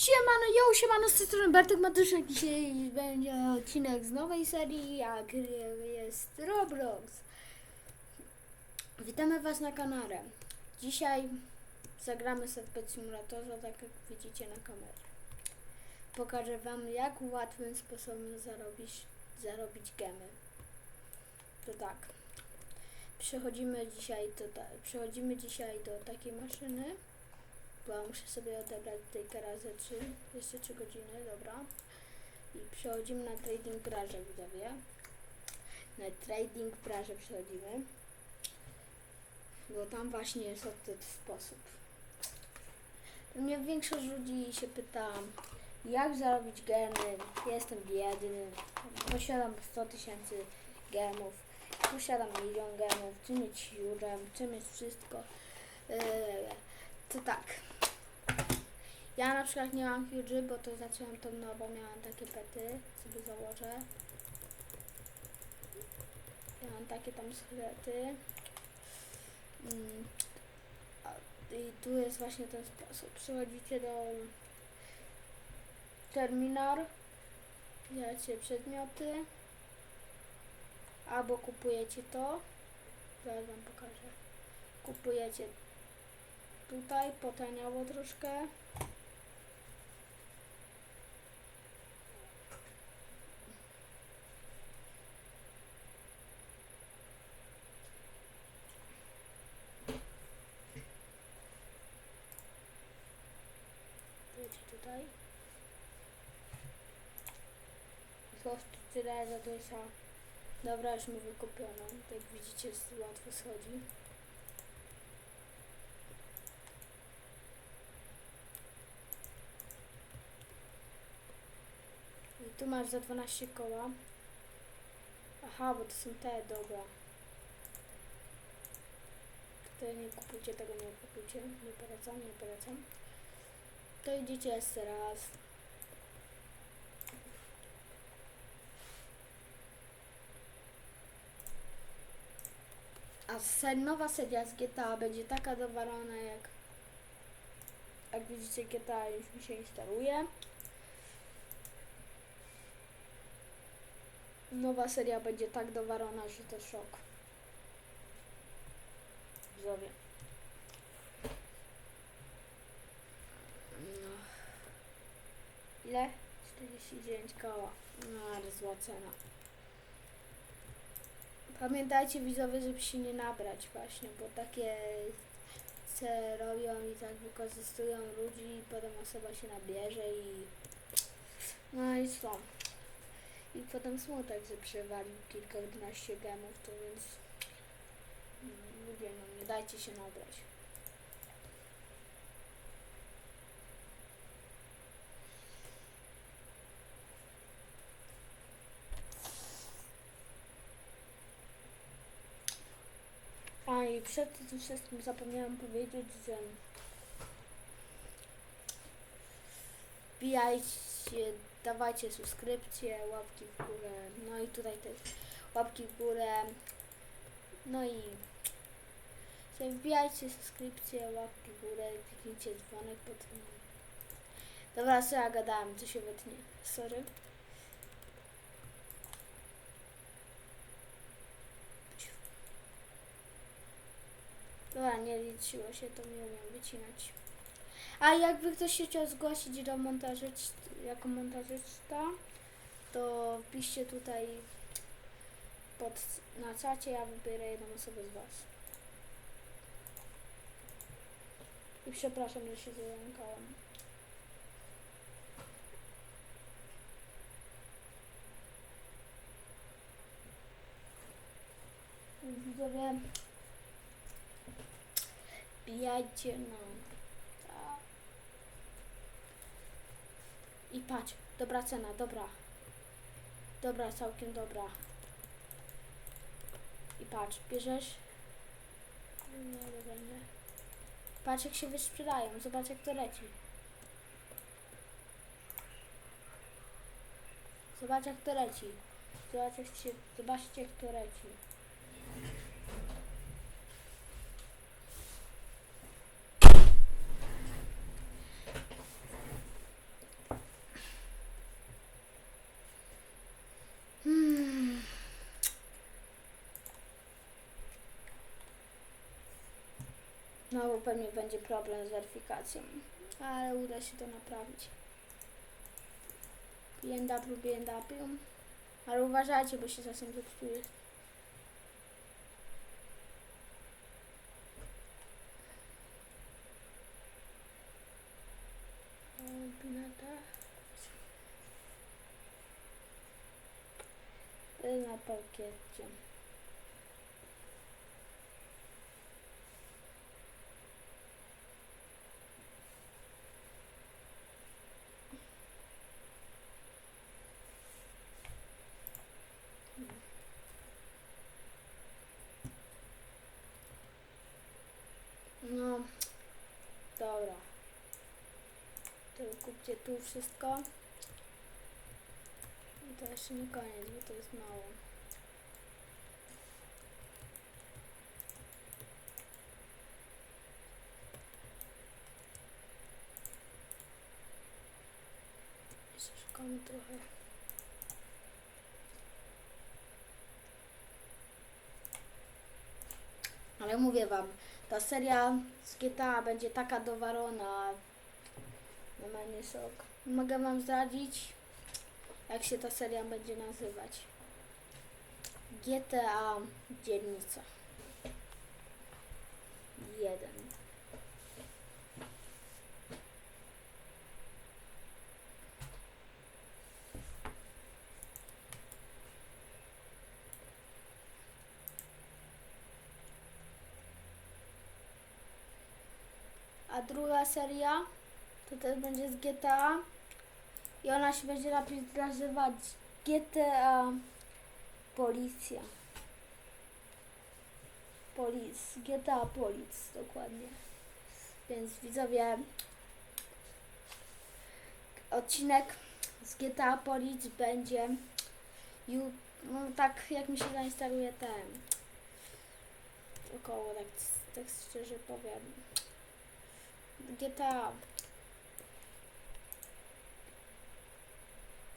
Siemano, yo, siemano, z tej strony Bartek Matyszek. Dzisiaj będzie odcinek z nowej serii, jak jest Roblox. Witamy Was na kanale. Dzisiaj zagramy sobie w Pet Simulatorze, tak jak widzicie na kamerze. Pokażę Wam, jak łatwym sposobem zarobić, zarobić gemy. To tak. Przechodzimy dzisiaj do, przechodzimy dzisiaj do takiej maszyny bo muszę sobie odebrać tutaj teraz rzeczy. Jeszcze 3 godziny, dobra. I przechodzimy na trading praże, widzowie. Na trading praże przechodzimy. Bo tam właśnie jest o ten sposób. Mnie większość ludzi się pyta, jak zarobić gemy. Jestem biedny. Posiadam 100 tysięcy gemów. Posiadam milion gemów. Chcę mieć jurem, chcę mieć wszystko. Yy, to tak. Ja na przykład nie mam huge, bo to zaczęłam to no, bo miałam takie pety, sobie założę. Ja mam takie tam skelety. Mm. I tu jest właśnie ten sposób. Przychodzicie do terminal, bierzecie przedmioty, albo kupujecie to. Zaraz wam pokażę. Kupujecie tutaj, potaniało troszkę. Tutaj. Koszty tyle za dusza. Dobra, już mi wykupiono. Jak widzicie, jest łatwo schodzi. Tu masz za 12 koła. Aha, bo to są te, dobra. To nie kupujcie tego, nie kupujcie. Nie polecam, nie polecam. To idziecie jeszcze raz. A nowa seria z GTA będzie taka dowalona jak jak widzicie GTA już mi się instaluje. Nowa seria będzie tak dowalona, że to szok. Widzowie. No. Ile? 49 koła. No, ale zła cena. Pamiętajcie widzowie, żeby się nie nabrać właśnie, bo takie se robią i tak wykorzystują ludzi i potem osoba się nabierze i no i co. I potem smutek, że przewalił kilkanaście gemów, to więc mm, ludzie, no nie dajcie się nabrać. A i przed tym wszystkim zapomniałam powiedzieć, że wbijajcie, dawajcie subskrypcje, łapki w górę, no i tutaj też łapki w górę, no i wbijajcie subskrypcje, łapki w górę, kliknijcie dzwonek pod. Dobra, co ja gadałem, co się wytnie, sorry. Dobra, nie liczyło się, to nie umiem wycinać. A jakby ktoś się chciał zgłosić do montażyst, jako montażysta, to wpiszcie tutaj pod, na czacie, ja wybiorę jedną osobę z Was. I przepraszam, że się zająkałem. Widzowie, Bijajcie, no. Tak. I patrz, dobra cena, dobra. Dobra, całkiem dobra. I patrz, bierzesz. Dobra, nie. Patrz jak się wysprzedają, zobacz jak to leci. Zobacz jak to leci. Zobacz jak się, zobaczcie jak to leci. Pewnie będzie problem z weryfikacją, ale uda się to naprawić. BMW, BMW. Ale uważajcie, bo się czasem zepsuje. Na parkiecie. Dobra. To kupcie tu wszystko. I to jeszcze nie koniec, bo to jest mało. Jeszcze szukamy trochę. Ale mówię wam, ta seria z GTA będzie taka dowalona. Normalnie szok. Mogę wam zdradzić, jak się ta seria będzie nazywać. GTA Dzielnica. Jeden. Druga seria to też będzie z GTA i ona się będzie nazywać GTA Policja. Polic, GTA Polic dokładnie. Więc widzowie odcinek z GTA Polic będzie no tak jak mi się zainstaluje ten około tak, tak szczerze powiem GTA.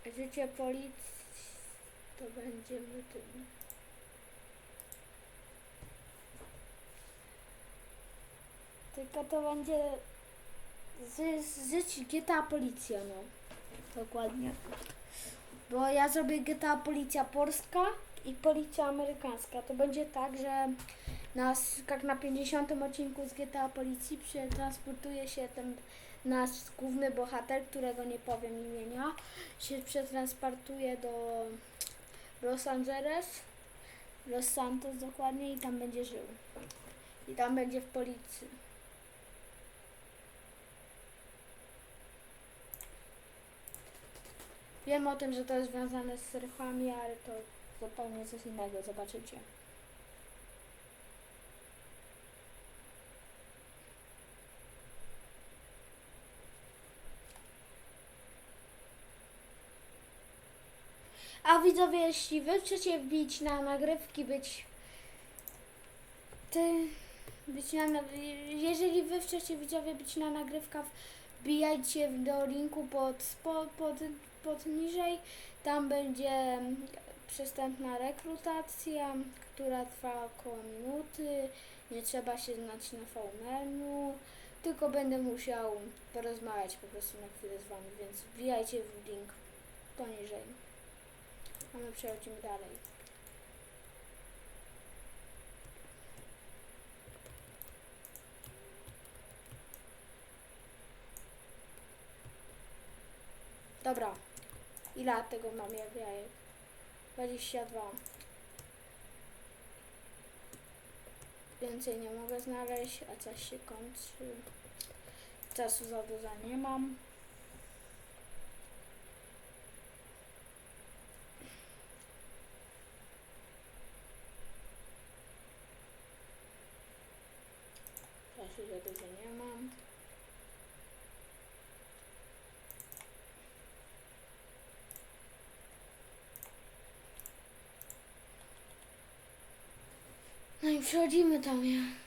Życie policji to będzie w tym. Tylko to będzie z żyć GTA Policja, no. Dokładnie. Bo ja zrobię GTA Policja Polska i Policja Amerykańska. To będzie tak, że nas, jak na 50 odcinku z GTA Policji przetransportuje się ten nasz główny bohater, którego nie powiem imienia, się przetransportuje do Los Angeles, Los Santos dokładnie i tam będzie żył. I tam będzie w policji. Wiem o tym, że to jest związane z surfami, ale to zupełnie coś innego, zobaczycie. A widzowie, jeśli wy chcecie wbić na nagrywki, być ty, być na, jeżeli wy chcecie widzowie być na nagrywkach, wbijajcie do linku pod, pod, pod, pod niżej, tam będzie przystępna rekrutacja, która trwa około minuty, nie trzeba się znać na VMenu, tylko będę musiał porozmawiać po prostu na chwilę z wami, więc wbijajcie w link poniżej. My przechodzimy dalej. Dobra. Ile tego mam jak jajek? 22. Więcej nie mogę znaleźć, a coś się kończy. Czasu za dużo nie mam. Czasu za dużo nie mam. No i przechodzimy tam, ja.